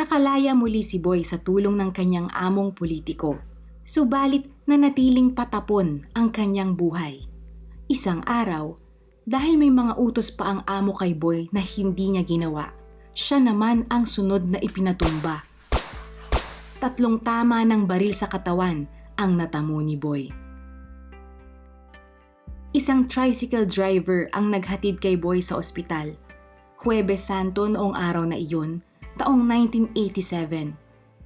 Nakalaya muli si Boy sa tulong ng kanyang among politiko. Subalit nanatiling patapon ang kanyang buhay. Isang araw, dahil may mga utos pa ang amo kay Boy na hindi niya ginawa, siya naman ang sunod na ipinatumba. Tatlong tama ng baril sa katawan ang natamo ni Boy. Isang tricycle driver ang naghatid kay Boy sa ospital. Huwebes Santo noong araw na iyon, taong 1987.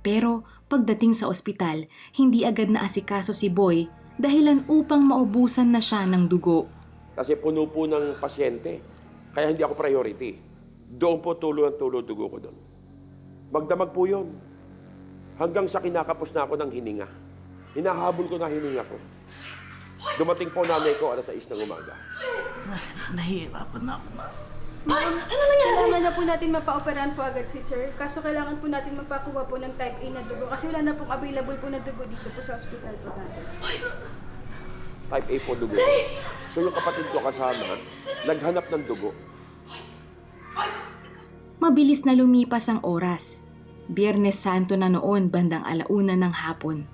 Pero pagdating sa ospital, hindi agad na asikaso si Boy dahilan upang maubusan na siya ng dugo. Kasi puno po ng pasyente. Kaya hindi ako priority. Doon po tulo ang tulo dugo ko doon. Magdamag po yun. Hanggang sa kinakapos na ako ng hininga. Hinahabol ko na hininga ko. Dumating po nanay ko alas 6 ng umaga. Nahihirapan na ako, ma. Kailangan na po natin mapa-operahan po agad si sir. Kaso kailangan po natin mapakuha po ng type A na dugo kasi wala na pong available po na dugo dito po sa hospital po natin. Type A po dugo. So yung kapatid ko kasama, naghanap ng dugo. Mabilis na lumipas ang oras. Biyernes Santo na noon bandang alauna ng hapon.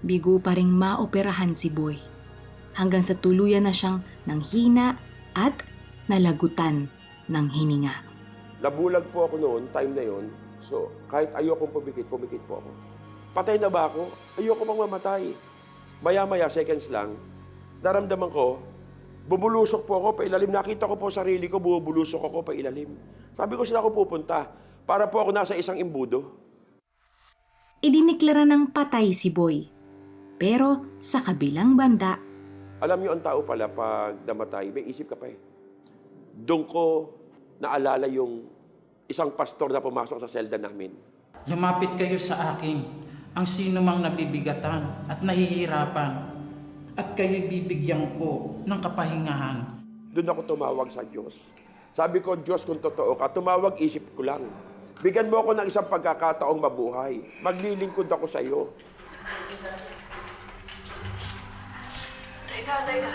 Bigo pa ring maoperahan si Boy. Hanggang sa tuluyan na siyang nanghina at nalagutan ng hininga. Nabulag po ako noon, time na yon. So, kahit ayokong pumikit, pumikit po ako. Patay na ba ako? Ayoko pang mamatay. Maya-maya, seconds lang, naramdaman ko, bubulusok po ako pa ilalim. Nakita ko po sarili ko, bubulusok ako pa ilalim. Sabi ko sila ako pupunta. Para po ako nasa isang imbudo. Idiniklara ng patay si Boy. Pero sa kabilang banda, Alam niyo, ang tao pala, pag namatay, may isip ka pa eh. Doon ko naalala yung isang pastor na pumasok sa selda namin. Lumapit kayo sa akin, ang sino mang nabibigatan at nahihirapan. At kayo bibigyan ko ng kapahingahan. Doon ako tumawag sa Diyos. Sabi ko, Diyos, kung totoo ka, tumawag isip ko lang. Bigyan mo ako ng isang pagkakataong mabuhay. Maglilingkod ako sa iyo. Teka, teka.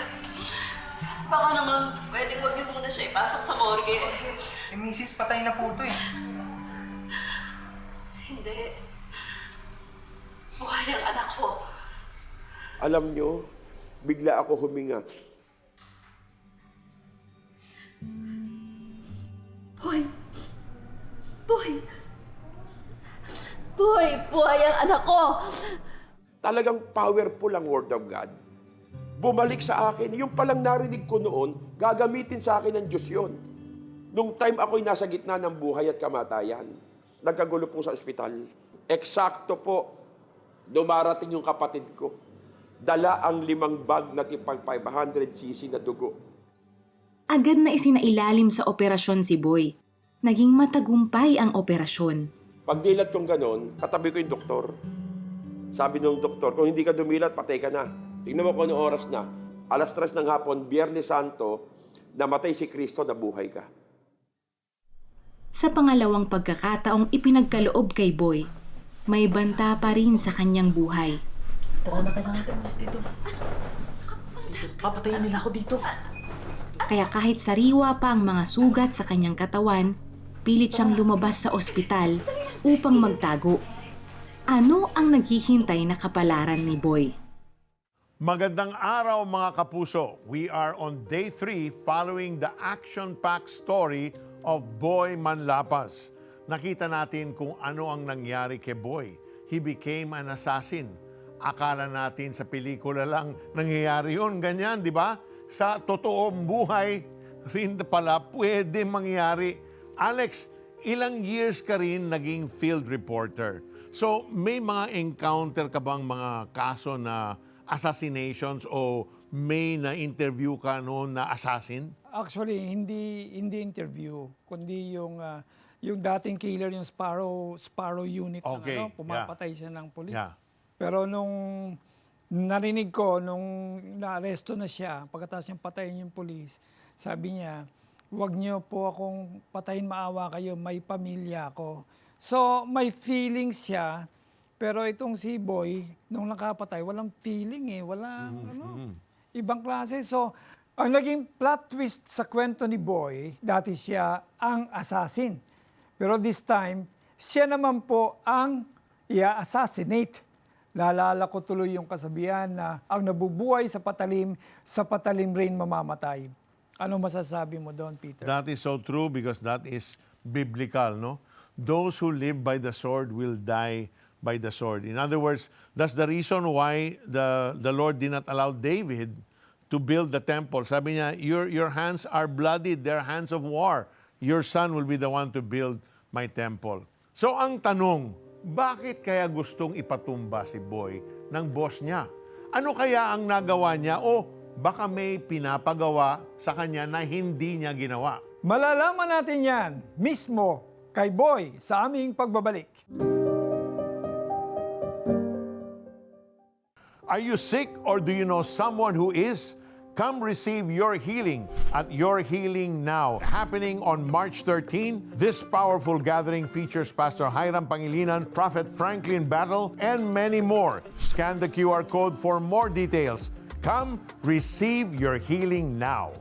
Baka naman pwedeng wag niyo muna siya ipasok sa morgue. Eh, misis, patay na po ito eh. Hindi. Buhay ang anak ko. Alam nyo, bigla ako huminga. Boy! Boy! Boy! Buhay ang anak ko! Talagang powerful ang Word of God. Bumalik sa akin. Yung palang narinig ko noon, gagamitin sa akin ng Diyos yon. Nung time ako'y nasa gitna ng buhay at kamatayan, nagkagulo po sa ospital. Eksakto po, dumarating yung kapatid ko. Dala ang limang bag na tipag 500cc na dugo. agad na isinailalim sa operasyon si Boy. Naging matagumpay ang operasyon. Pag dilat kong ganon, katabi ko yung doktor. Sabi ng doktor, kung hindi ka dumilat, patay ka na. Tingnan mo kung anong oras na. Alas tres ng hapon, Biyernes Santo, namatay si Kristo, nabuhay ka. Sa pangalawang pagkakataong ipinagkaloob kay Boy, may banta pa rin sa kanyang buhay. Tara na tayo mas dito. Papatayin nila ako dito. Kaya kahit sariwa pa ang mga sugat sa kanyang katawan, pilit siyang lumabas sa ospital upang magtago. Ano ang naghihintay na kapalaran ni Boy? Magandang araw mga kapuso. We are on day 3 following the action-packed story of Boy Manlapas. Nakita natin kung ano ang nangyari kay Boy. He became an assassin. Akala natin sa pelikula lang nangyayari yun, ganyan, di ba? Sa totoong buhay, rin pala pwede mangyari. Alex, ilang years ka rin naging field reporter. So, may mga encounter ka bang mga kaso na assassinations o may na-interview ka noon na assassin? Actually, hindi hindi interview, kundi yung ah, yung dating killer yung Sparrow Sparrow unit na Okay, ano, pumapatay siya ng pulis. Yeah. Pero nung narinig ko nung naaresto na siya, pagkatapos niyang patayin yung pulis, sabi niya, "Huwag niyo po akong patayin maawa kayo, may pamilya ako." So, may feelings siya Pero itong si Boy, nung nakapatay, walang feeling eh. Walang ano, ibang klase. So, ang naging plot twist sa kwento ni Boy, dati siya ang assassin. Pero this time, siya naman po ang i-assassinate. Lalala ko tuloy yung kasabihan na ang nabubuhay sa patalim, sa patalim rin mamamatay. Ano masasabi mo doon, Peter? That is so true because that is biblical, no? Those who live by the sword will die by the sword. In other words, that's the reason why the, the Lord did not allow David to build the temple. Sabi niya, your, your hands are bloodied, they're hands of war. Your son will be the one to build my temple. So ang tanong, bakit kaya gustong ipatumba si Boy ng boss niya? Ano kaya ang nagawa niya o baka may pinapagawa sa kanya na hindi niya ginawa? Malalaman natin yan mismo kay Boy sa aming pagbabalik. Are you sick or do you know someone who is? Come receive your healing at Your Healing Now. Happening on March 13, this powerful gathering features Pastor Hiram Pangilinan, Prophet Franklin Battle, and many more. Scan the QR code for more details. Come receive your healing now.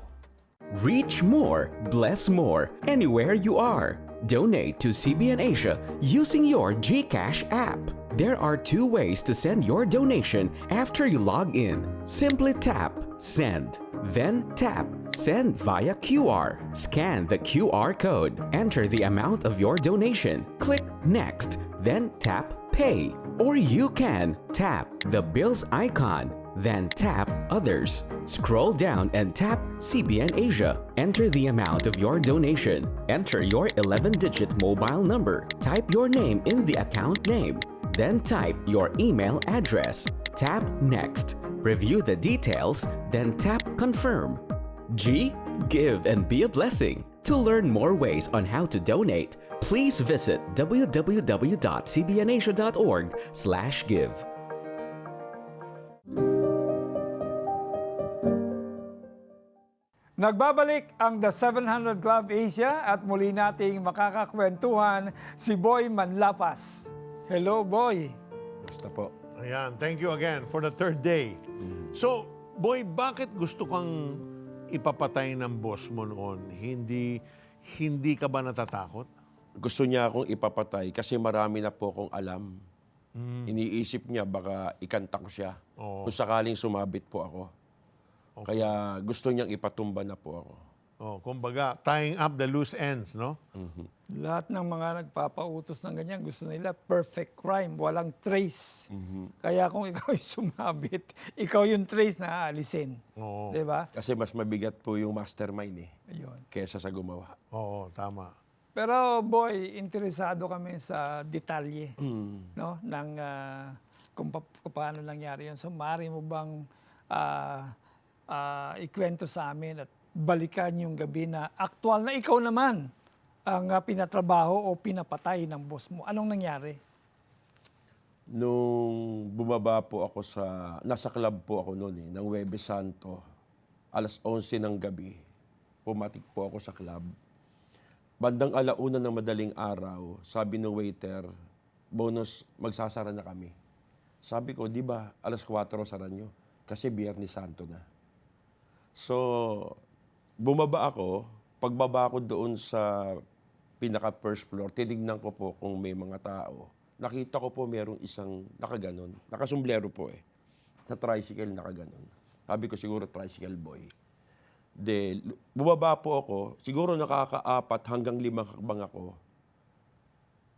Reach more, bless more, anywhere you are. Donate to CBN Asia using your GCash app. There are two ways to send your donation after you log in. Simply tap Send, then tap Send via QR. Scan the QR code, enter the amount of your donation, click Next, then tap Pay. Or you can tap the bills icon then tap Others. Scroll down and tap CBN Asia. Enter the amount of your donation. Enter your 11 digit mobile number. Type your name in the account name. Then type your email address. Tap Next. Review the details, then tap Confirm. G. Give and be a blessing. To learn more ways on how to donate, please visit www.cbnasia.org/give. Nagbabalik ang The 700 Club Asia at muli nating makakakwentuhan si Boy Manlapas. Hello, Boy. Basta po. Ayan, thank you again for the third day. So, boy, bakit gusto kang ipapatay ng boss mo noon? Hindi, hindi ka ba natatakot? Gusto niya akong ipapatay kasi marami na po akong alam. Iniisip niya baka ikanta ko siya. Oo. Kung sakaling sumabit po ako. Kaya gusto niyang ipatumba na po ako. Oh, kumbaga, tying up the loose ends, no? Lahat ng mga nagpapautos ng ganyan, gusto nila perfect crime, walang trace. Kaya kung ikaw yung sumabit, ikaw yung trace na aalisin. Oo. Di ba? Kasi mas mabigat po yung mastermind eh. Ayun. Kesa sa gumawa. Oo, tama. Pero boy, interesado kami sa detalye no ng ah, kung, pa, kung paano nangyari yun. So maaari mo bang ah, ah, ikwento sa amin at balikan yung gabi na aktual na ikaw naman ang ah, pinatrabaho o pinapatay ng boss mo. Anong nangyari? Nung bumaba po ako sa, nasa club po ako noon eh, ng Webes Santo, alas 11 ng gabi, pumatik po ako sa club. Bandang alauna ng madaling araw, sabi ng waiter, bonus, magsasara na kami. Sabi ko, di ba, alas 4 sara nyo? Kasi Biyernes Santo na. So, bumaba ako, pagbaba ko doon sa pinaka first floor, tinignan ko po kung may mga tao. Nakita ko po merong isang nakaganon. Nakasumblero po eh. Sa tricycle nakaganon. Sabi ko siguro tricycle boy. De, bumaba po ako, siguro nakakaapat hanggang lima hakbang ako.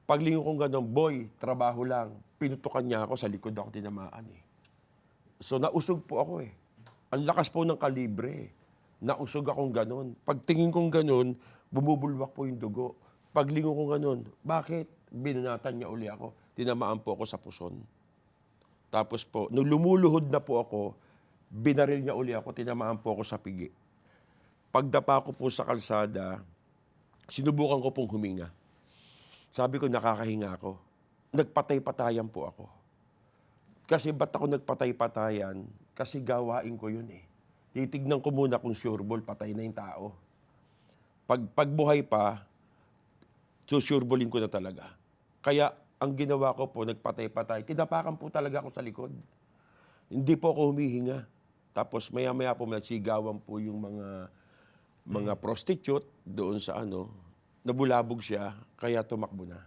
Paglingon kong gano'n, boy, trabaho lang. Pinutukan niya ako, sa likod ako tinamaan eh. So nausog po ako eh. Ang lakas po ng kalibre. Nausog akong ganon. Pagtingin kong ganon, bumubulwak po yung dugo. Paglingon kong ganon, bakit? Binunatan niya uli ako. Tinamaan po ako sa puson. Tapos po, nung lumuluhod na po ako, binaril niya uli ako, tinamaan po ako sa pigi. Pagdapa ko po sa kalsada, sinubukan ko pong huminga. Sabi ko, nakakahinga ako. Nagpatay-patayan po ako. Kasi ba't ako nagpatay-patayan? Kasi gawain ko yun eh. Titignan ko muna kung sure ball, patay na yung tao. Pag, pag buhay pa, susureballin ko na talaga. Kaya ang ginawa ko po, nagpatay-patay, tinapakan po talaga ako sa likod. Hindi po ako humihinga. Tapos maya-maya po nagsigawan po yung mga mga prostitute doon sa ano, nabulabog siya, kaya tumakbo na.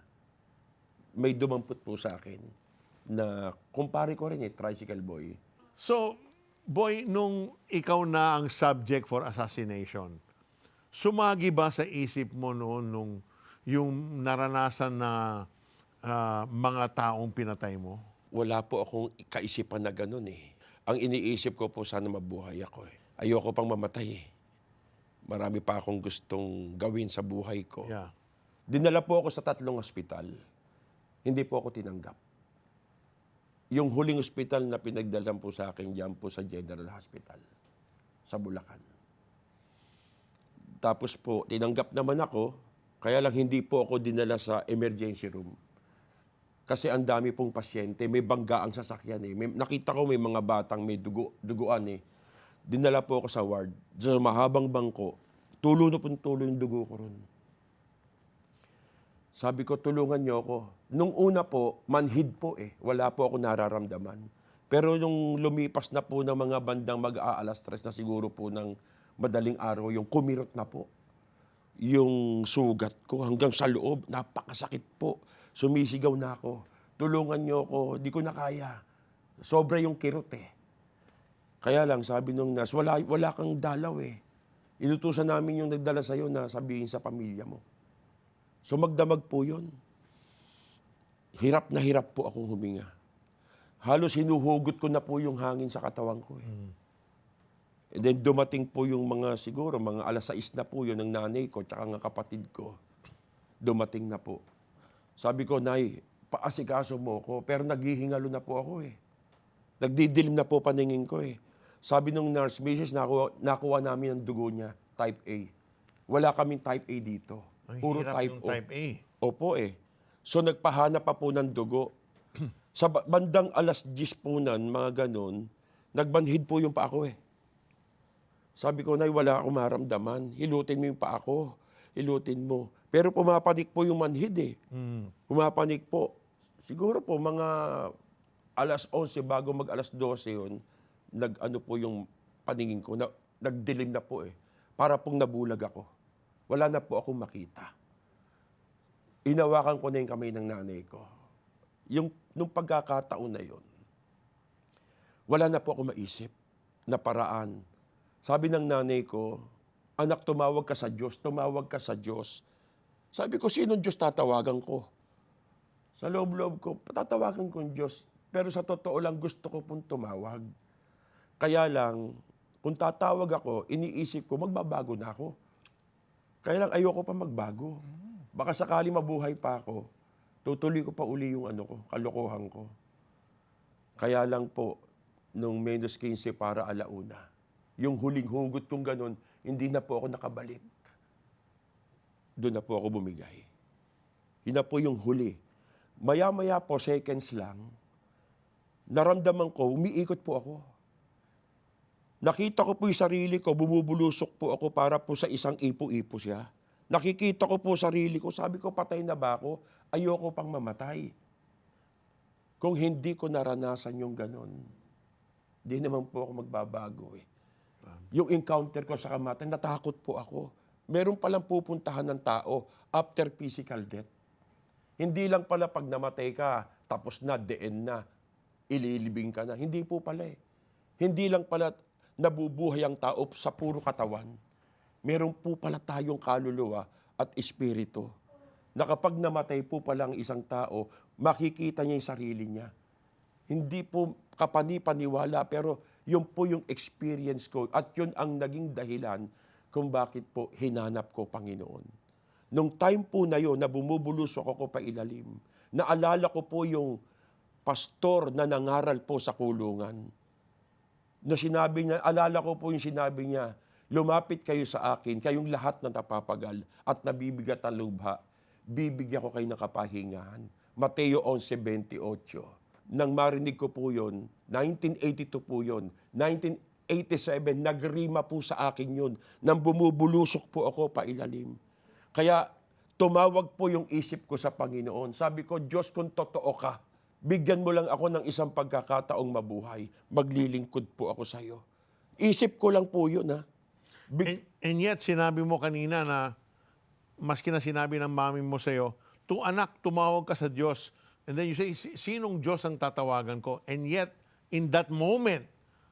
May dumampot po sa akin na kumpare ko rin eh, tricycle boy. So, boy, nung ikaw na ang subject for assassination, sumagi ba sa isip mo noon nung yung naranasan na ah, mga taong pinatay mo? Wala po akong kaisipan na ganun eh. Ang iniisip ko po sana mabuhay ako eh. Ayoko pang mamatay eh. Marami pa akong gustong gawin sa buhay ko. Yeah. Dinala po ako sa tatlong ospital. Hindi po ako tinanggap. Yung huling ospital na pinagdalan po sa akin, diyan po sa General Hospital, sa Bulacan. Tapos po, tinanggap naman ako, kaya lang hindi po ako dinala sa emergency room. Kasi ang dami pong pasyente, may bangga ang sasakyan eh. May, nakita ko may mga batang may dugo, duguan eh. Dinala po ako sa ward, sa mahabang bangko, tulo na pong tulo yung dugo ko ron. Sabi ko, tulungan niyo ako. Nung una po, manhid po eh. Wala po ako nararamdaman. Pero nung lumipas na po ng mga bandang mag-aalas stress na siguro po ng madaling araw, yung kumirot na po. Yung sugat ko hanggang sa loob, napakasakit po. Sumisigaw na ako. Tulungan niyo ako, di ko na kaya. Sobra yung kirot eh. Kaya lang, sabi nung nas, wala, wala kang dalaw eh. Inutusan namin yung nagdala sa'yo na sabihin sa pamilya mo. So magdamag po yun. Hirap na hirap po akong huminga. Halos hinuhugot ko na po yung hangin sa katawan ko. Eh. And then dumating po yung mga siguro, mga alas 6 na po yun ng nanay ko tsaka ng kapatid ko. Dumating na po. Sabi ko, Nay, paasikaso mo ko. Pero naghihingalo na po ako eh. Nagdidilim na po paningin ko eh. Sabi nung nurse, Mrs., nakuha, nakuha namin ang dugo niya, type A. Wala kaming type A dito. Ang Puro type yung O. type A. Opo eh. So nagpahanap pa po ng dugo. Sa ba- bandang alas 10 po nan, mga ganon, nagbanhid po yung pa ako eh. Sabi ko, Nay, wala akong maramdaman. Hilutin mo yung pa ako. Hilutin mo. Pero pumapanik po yung manhid eh. Pumapanik po. Siguro po mga alas 11 bago mag alas 12 yun, nag-ano po yung paningin ko, na, nagdilim na po eh. Para pong nabulag ako. Wala na po akong makita. Inawakan ko na yung kamay ng nanay ko. Yung, nung pagkakataon na yun, wala na po ako maisip na paraan. Sabi ng nanay ko, anak, tumawag ka sa Diyos, tumawag ka sa Diyos. Sabi ko, sinong Diyos tatawagan ko? Sa loob-loob ko, patatawagan ko yung Diyos. Pero sa totoo lang, gusto ko pong tumawag. Kaya lang, kung tatawag ako, iniisip ko, magbabago na ako. Kaya lang, ayoko pa magbago. Baka sakali mabuhay pa ako, tutuloy ko pa uli yung ano ko, kalokohan ko. Kaya lang po, nung menos 15 para alauna, yung huling hugot kong ganun, hindi na po ako nakabalik. Doon na po ako bumigay. Yun na po yung huli. Maya-maya po, seconds lang, naramdaman ko, umiikot po ako. Nakita ko po yung sarili ko, bumubulusok po ako para po sa isang ipo-ipo siya. Nakikita ko po sarili ko, sabi ko, patay na ba ako? Ayoko pang mamatay. Kung hindi ko naranasan yung ganon, di naman po ako magbabago eh. Yung encounter ko sa kamatayan, natakot po ako. Meron palang pupuntahan ng tao after physical death. Hindi lang pala pag namatay ka, tapos na, deen na, ililibing ka na. Hindi po pala eh. Hindi lang pala nabubuhay ang tao sa puro katawan. Meron po pala tayong kaluluwa at espiritu. Na kapag namatay po pala ang isang tao, makikita niya yung sarili niya. Hindi po kapani-paniwala, pero yun po yung experience ko at yun ang naging dahilan kung bakit po hinanap ko Panginoon. Nung time po na yon na bumubulusok ako pa ilalim, naalala ko po yung pastor na nangaral po sa kulungan. Na sinabi niya, alala ko po yung sinabi niya, lumapit kayo sa akin, kayong lahat na napapagal at nabibigat ang lubha, bibigyan ko kayo ng kapahingahan. Mateo 11.28. Nang marinig ko po yon, 1982 po yon, 1987, nagrima po sa akin yun, nang bumubulusok po ako pa ilalim. Kaya tumawag po yung isip ko sa Panginoon. Sabi ko, Diyos, kung totoo ka, bigyan mo lang ako ng isang pagkakataong mabuhay. Maglilingkod po ako sa iyo. Isip ko lang po yun, ha? Big- And, and yet, sinabi mo kanina na, maski na sinabi ng mami mo sa'yo, to anak, tumawag ka sa Diyos. And then you say, "Si- sinong Diyos ang tatawagan ko? And yet, in that moment,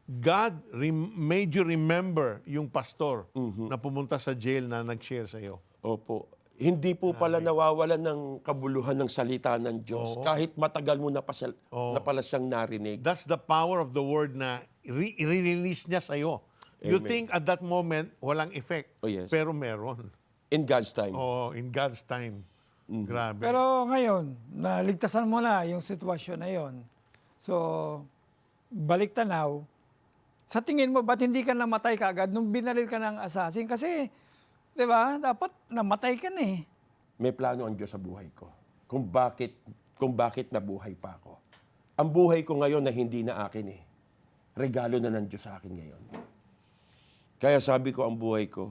God rem- made you remember yung pastor na pumunta sa jail na nag-share sa'yo. Opo. Hindi po pala nawawalan ng kabuluhan ng salita ng Diyos. Oo. Kahit matagal mo na, pasal, Oo. na pala siyang narinig. That's the power of the word na re- release niya sa'yo. You Amen. think at that moment, walang effect. Oh, yes. Pero meron. In God's time. Oh, in God's time. Grabe. Pero ngayon, naligtasan mo na yung sitwasyon na yon. So, balik tanaw, sa tingin mo, ba't hindi ka namatay kaagad nung binaril ka ng assassin? Kasi, di ba, dapat namatay ka na eh. May plano ang Diyos sa buhay ko. Kung bakit, kung bakit nabuhay pa ako. Ang buhay ko ngayon na hindi na akin eh. Regalo na ng Diyos sa akin ngayon. Kaya sabi ko ang buhay ko,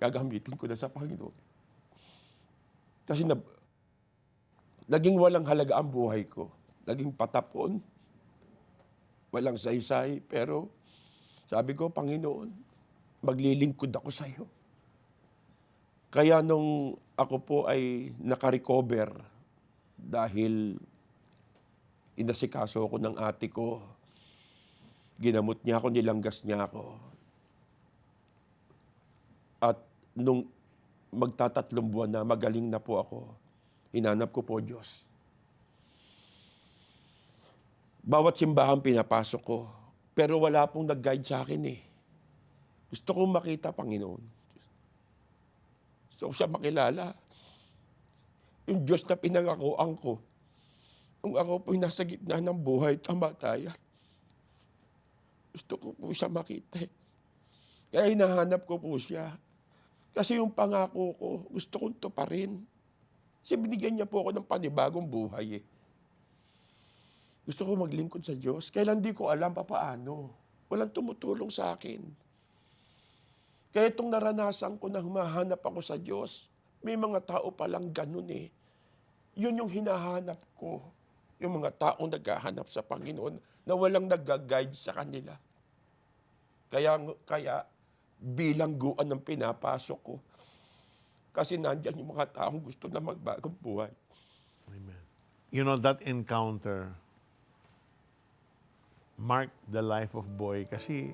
gagamitin ko na sa Panginoon. Kasi na, naging walang halaga ang buhay ko. Naging patapon. Walang saysay. Pero sabi ko, Panginoon, maglilingkod ako sa iyo. Kaya nung ako po ay nakarecover dahil inasikaso ako ng ate ko, ginamot niya ako, nilanggas niya ako. At nung magtatatlong buwan na, magaling na po ako, hinanap ko po Diyos. Bawat simbahan pinapasok ko, pero wala pong nag-guide sa akin eh. Gusto kong makita, Panginoon. Gusto ko siya makilala. Yung Diyos na pinangakuan ko. Nung ako po'y nasa gitna ng buhay, tamatayan. Gusto ko po siya makita. eh. Kaya hinahanap ko po siya. Kasi yung pangako ko, gusto kong tuparin. Kasi binigyan niya po ako ng panibagong buhay eh. Gusto ko maglingkod sa Diyos. Kailan di ko alam pa paano. Walang tumutulong sa akin. Kaya itong naranasan ko na humahanap ako sa Diyos, may mga tao palang ganun eh. Yun yung hinahanap ko. Yung mga taong naghahanap sa Panginoon na walang nag-guide sa kanila. Kaya, kaya bilangguan ng pinapasok ko. Kasi nandyan yung mga taong gusto na magbagong buhay. Amen. You know, that encounter marked the life of Boy kasi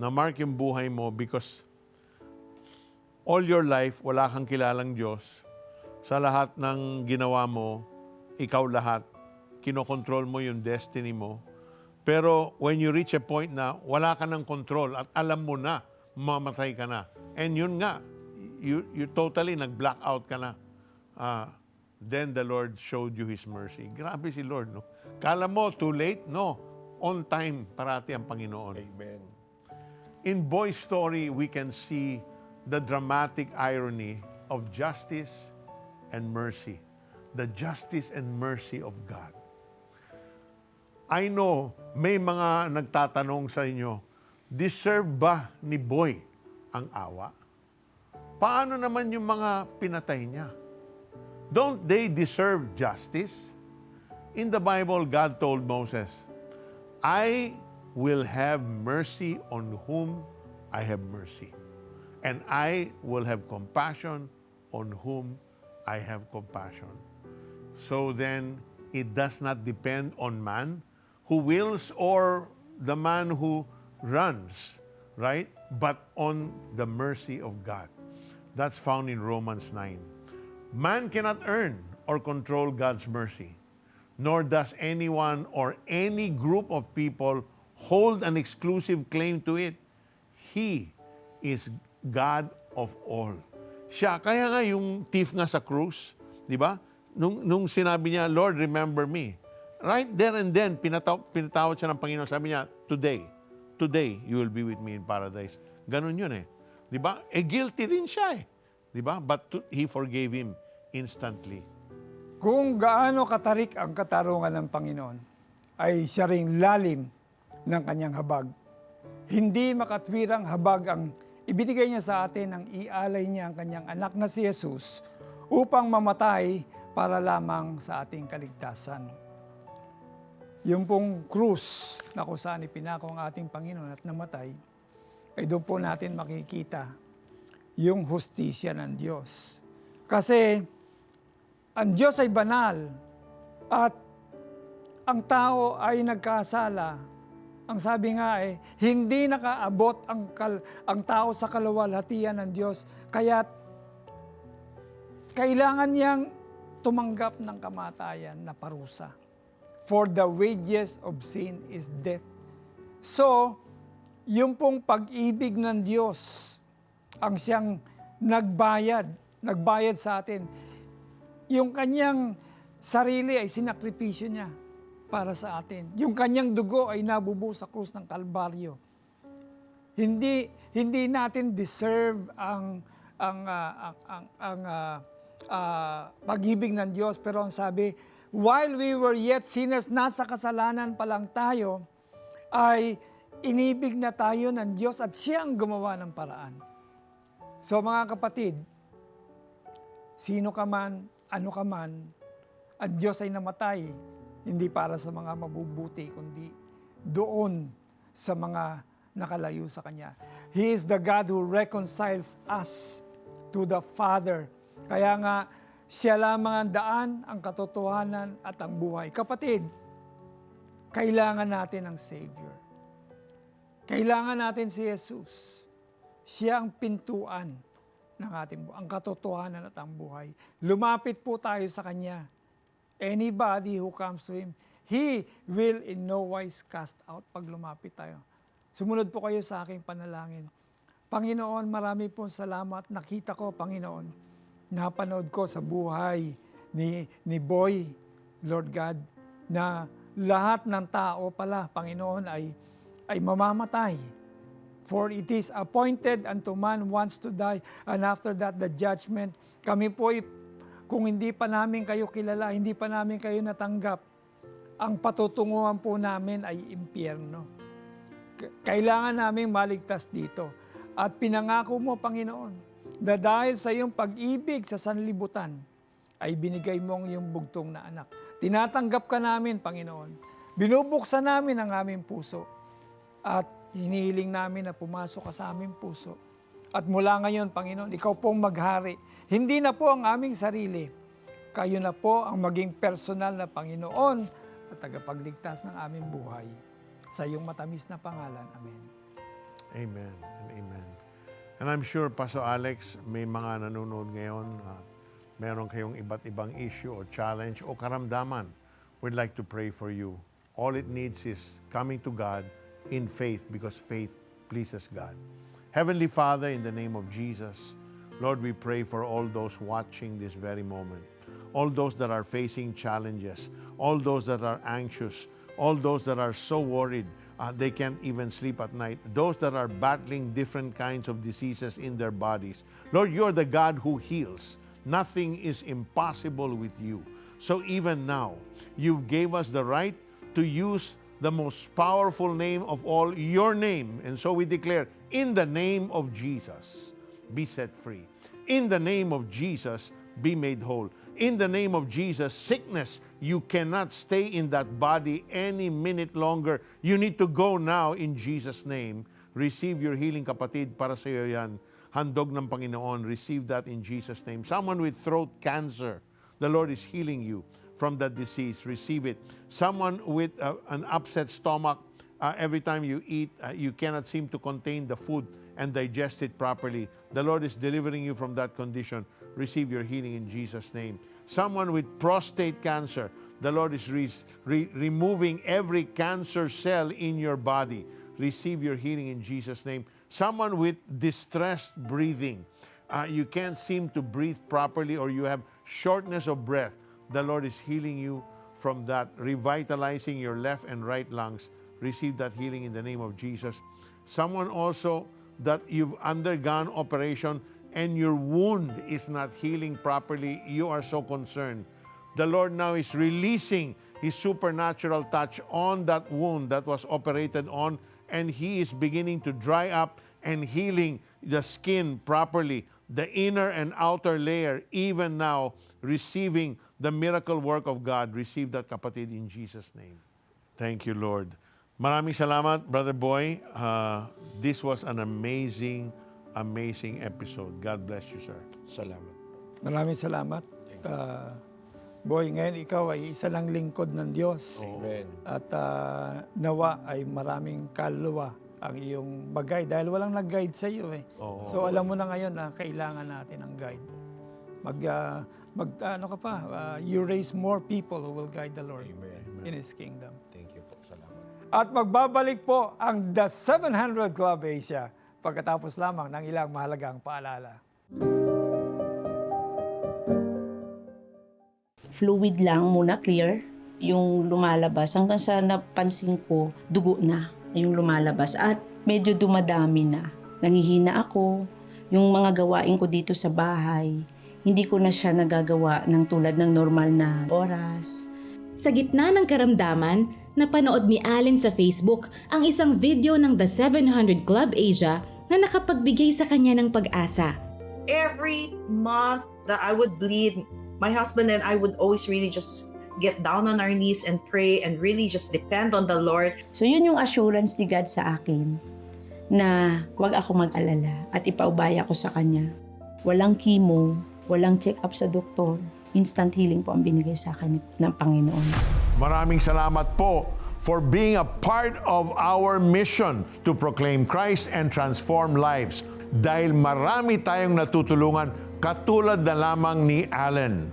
na-mark yung buhay mo because all your life, wala kang kilalang Diyos. Sa lahat ng ginawa mo, ikaw lahat. Kinokontrol mo yung destiny mo. Pero when you reach a point na wala ka ng control at alam mo na, mamatay ka na. And yun nga, you, you totally nag-black out ka na. Ah, then the Lord showed you His mercy. Grabe si Lord, no? Kala mo, too late? No. On time, parati ang Panginoon. Amen. In Boy's story, we can see the dramatic irony of justice and mercy. The justice and mercy of God. I know may mga nagtatanong sa inyo, deserve ba ni Boy ang awa? Paano naman yung mga pinatay niya? Don't they deserve justice? In the Bible, God told Moses, I will have mercy on whom I have mercy. And I will have compassion on whom I have compassion. So then, it does not depend on man who wills or the man who runs, right? But on the mercy of God. That's found in Romans 9. Man cannot earn or control God's mercy, nor does anyone or any group of people hold an exclusive claim to it. He is God of all. Siya, kaya nga yung thief nga sa krus, di ba? Nung, nung sinabi niya, Lord, remember me. Right there and then, pinataw, pinatawad siya ng Panginoon. Sabi niya, today, today, you will be with me in paradise. Ganun yun eh. Di ba? Eh, guilty rin siya eh. Di ba? But to- he forgave him instantly. Kung gaano katarik ang katarungan ng Panginoon, ay siya ring lalim ng kanyang habag. Hindi makatwirang habag ang ibinigay niya sa atin ang ialay niya ang kanyang anak na si Jesus upang mamatay para lamang sa ating kaligtasan. Yung pong krus na kung saan ipinako ang ating Panginoon at namatay, ay doon po natin makikita yung hustisya ng Diyos. Kasi ang Diyos ay banal at ang tao ay nagkasala. Ang sabi nga eh, hindi nakaabot ang, kal- ang tao sa kalawalhatian ng Diyos. Kaya kailangan niyang tumanggap ng kamatayan na parusa. For the wages of sin is death. So, yung pong pag-ibig ng Diyos ang siyang nagbayad, nagbayad sa atin. Yung kanyang sarili ay sinakripisyo niya para sa atin. Yung kanyang dugo ay nabubo sa krus ng Kalbaryo. Hindi hindi natin deserve ang ang ah, ang ang, ang ah, ah, pag-ibig ng Diyos pero ang sabi while we were yet sinners nasa kasalanan pa lang tayo ay inibig na tayo ng Diyos at siya ang gumawa ng paraan. So mga kapatid, sino ka man, ano ka man, ang Diyos ay namatay hindi para sa mga mabubuti kundi doon sa mga nakalayo sa Kanya. He is the God who reconciles us to the Father. Kaya nga, siya lamang ang daan, ang katotohanan at ang buhay. Kapatid, kailangan natin ng Savior. Kailangan natin si Jesus. Siya ang pintuan ng ating ang katotohanan at ang buhay. Lumapit po tayo sa Kanya. Anybody who comes to Him, He will in no wise cast out pag lumapit tayo. Sumunod po kayo sa aking panalangin. Panginoon, marami po salamat. Nakita ko, Panginoon, napanood ko sa buhay ni, ni Boy, Lord God, na lahat ng tao pala, Panginoon, ay, ay mamamatay. For it is appointed unto man wants to die, and after that the judgment. Kami po, kung hindi pa namin kayo kilala, hindi pa namin kayo natanggap, ang patutunguhan po namin ay impyerno. Kailangan namin maligtas dito. At pinangako mo, Panginoon, na dahil sa iyong pag-ibig sa sanlibutan, ay binigay mo ang iyong bugtong na anak. Tinatanggap ka namin, Panginoon. Binubuksan namin ang aming puso. At hinihiling namin na pumasok ka sa aming puso. At mula ngayon, Panginoon, ikaw pong maghari. Hindi na po ang aming sarili. Kayo na po ang maging personal na Panginoon at tagapagligtas ng aming buhay. Sa iyong matamis na pangalan. Amen. Amen and amen. And I'm sure, Pastor Alex, may mga nanonood ngayon, uh, meron kayong iba't ibang issue or challenge o karamdaman. We'd like to pray for you. All it needs is coming to God in faith because faith pleases God. Heavenly Father, in the name of Jesus, Lord, we pray for all those watching this very moment, all those that are facing challenges, all those that are anxious, all those that are so worried uh, they can't even sleep at night, those that are battling different kinds of diseases in their bodies. Lord, you're the God who heals. Nothing is impossible with you. So even now, you've gave us the right to use the most powerful name of all, your name. And so we declare, in the name of Jesus, be set free. In the name of Jesus, be made whole. In the name of Jesus, sickness, you cannot stay in that body any minute longer. You need to go now in Jesus' name. Receive your healing, kapatid, para sa iyo yan. Handog ng Panginoon. Receive that in Jesus' name. Someone with throat cancer, the Lord is healing you from that disease. Receive it. Someone with uh, an upset stomach, uh, every time you eat, uh, you cannot seem to contain the food and digest it properly. The Lord is delivering you from that condition. Receive your healing in Jesus' name. Someone with prostate cancer, the Lord is re- re- removing every cancer cell in your body. Receive your healing in Jesus' name. Someone with distressed breathing, uh, you can't seem to breathe properly or you have shortness of breath, the Lord is healing you from that, revitalizing your left and right lungs. Receive that healing in the name of Jesus. Someone also that you've undergone operation and your wound is not healing properly, you are so concerned. The Lord now is releasing His supernatural touch on that wound that was operated on, and he is beginning to dry up and healing the skin properly, the inner and outer layer, even now receiving the miracle work of God. Receive that kapatid in Jesus' name. Thank you, Lord. Maraming salamat, Brother Boy. Uh, this was an amazing, amazing episode. God bless you, sir. Salamat. Maraming salamat. Ah, boy, ngayon ikaw ay isa lang lingkod ng Diyos. Amen. At ah, nawa ay maraming kaluluwa ang iyong bagay dahil walang nag-guide sa iyo eh. Oo. So alam mo na ngayon na kailangan natin ng guide. Mag, ah, mag ano ka pa, ah, you raise more people who will guide the Lord in His kingdom. At magbabalik po ang The 700 Club Asia pagkatapos lamang ng ilang mahalagang paalala. fluid lang muna, clear, yung lumalabas. Hanggang sa napansin ko, dugo na yung lumalabas. At medyo dumadami na. Nangihina ako. Yung mga gawain ko dito sa bahay, hindi ko na siya nagagawa ng tulad ng normal na oras. Sa gitna ng karamdaman, napanood ni Allen sa Facebook ang isang video ng The 700 Club Asia na nakapagbigay sa kanya ng pag-asa. every month that I would bleed, my husband and I would always really just get down on our knees and pray and really just depend on the Lord. So yun yung assurance ni God sa akin na wag ako mag-alala at ipaubaya ko sa Kanya. Walang chemo, walang check-up sa doktor, instant healing po ang binigay sa akin ng Panginoon. Maraming salamat po for being a part of our mission to proclaim Christ and transform lives. Dahil marami tayong natutulungan katulad na lamang ni Allen.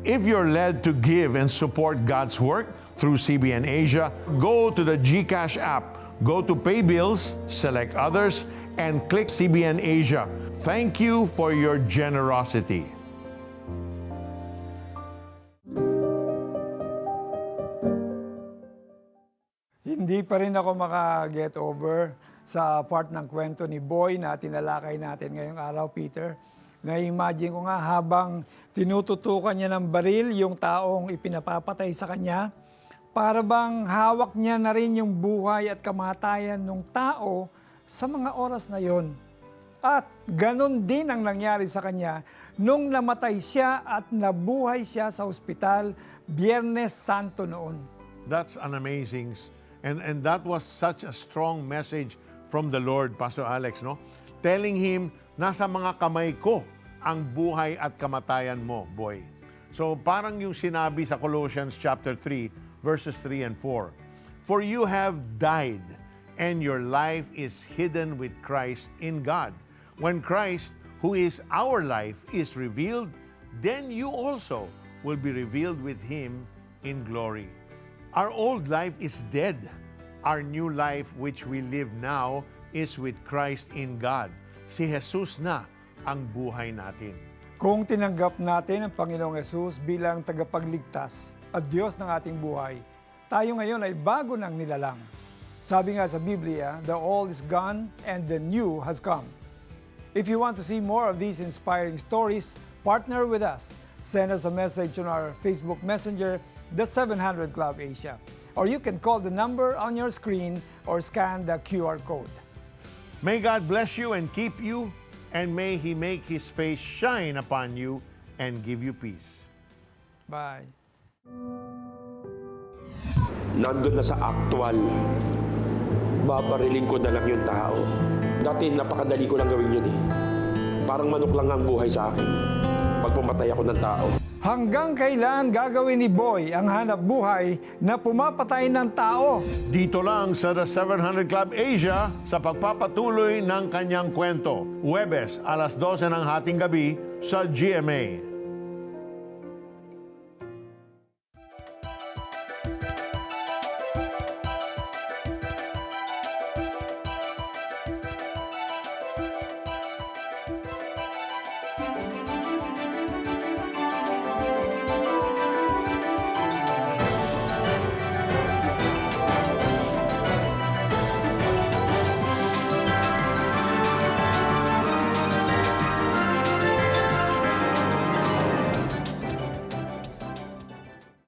If you're led to give and support God's work through CBN Asia, go to the GCash app, go to Pay Bills, select Others, and click CBN Asia. Thank you for your generosity. Hindi pa rin ako maka-get over sa part ng kwento ni Boy na tinalakay natin ngayong araw, Peter. Na-imagine ko nga habang tinututukan niya ng baril yung taong ipinapapatay sa kanya, para bang hawak niya na rin yung buhay at kamatayan ng tao sa mga oras na yon. At ganun din ang nangyari sa kanya nung namatay siya at nabuhay siya sa ospital Biyernes Santo noon. That's an amazing and and that was such a strong message from the Lord, Pastor Alex, no? Telling him nasa mga kamay ko ang buhay at kamatayan mo, boy. So parang yung sinabi sa Colossians chapter 3 verses 3 and 4. For you have died and your life is hidden with Christ in God. When Christ, who is our life, is revealed, then you also will be revealed with him in glory. Our old life is dead. Our new life which we live now is with Christ in God. Si Jesus na ang buhay natin. Kung tinanggap natin ang Panginoong Yesus bilang tagapagligtas at Diyos ng ating buhay, tayo ngayon ay bago ng nilalang. Sabi nga sa Biblia, the old is gone and the new has come. If you want to see more of these inspiring stories, partner with us. Send us a message on our Facebook Messenger, the 700 Club Asia. Or you can call the number on your screen or scan the QR code. May God bless you and keep you, and may He make His face shine upon you and give you peace. Bye. Nandun na sa actual, babariling ko na lang yung tao. Dati napakadali ko lang gawin yun eh. Parang manok lang ang buhay sa akin. Pag pumatay ako ng tao. Hanggang kailan gagawin ni Boy ang hanap buhay na pumapatay ng tao? Dito lang sa The 700 Club Asia sa pagpapatuloy ng kanyang kwento. Webes, alas 12 ng hating gabi sa GMA.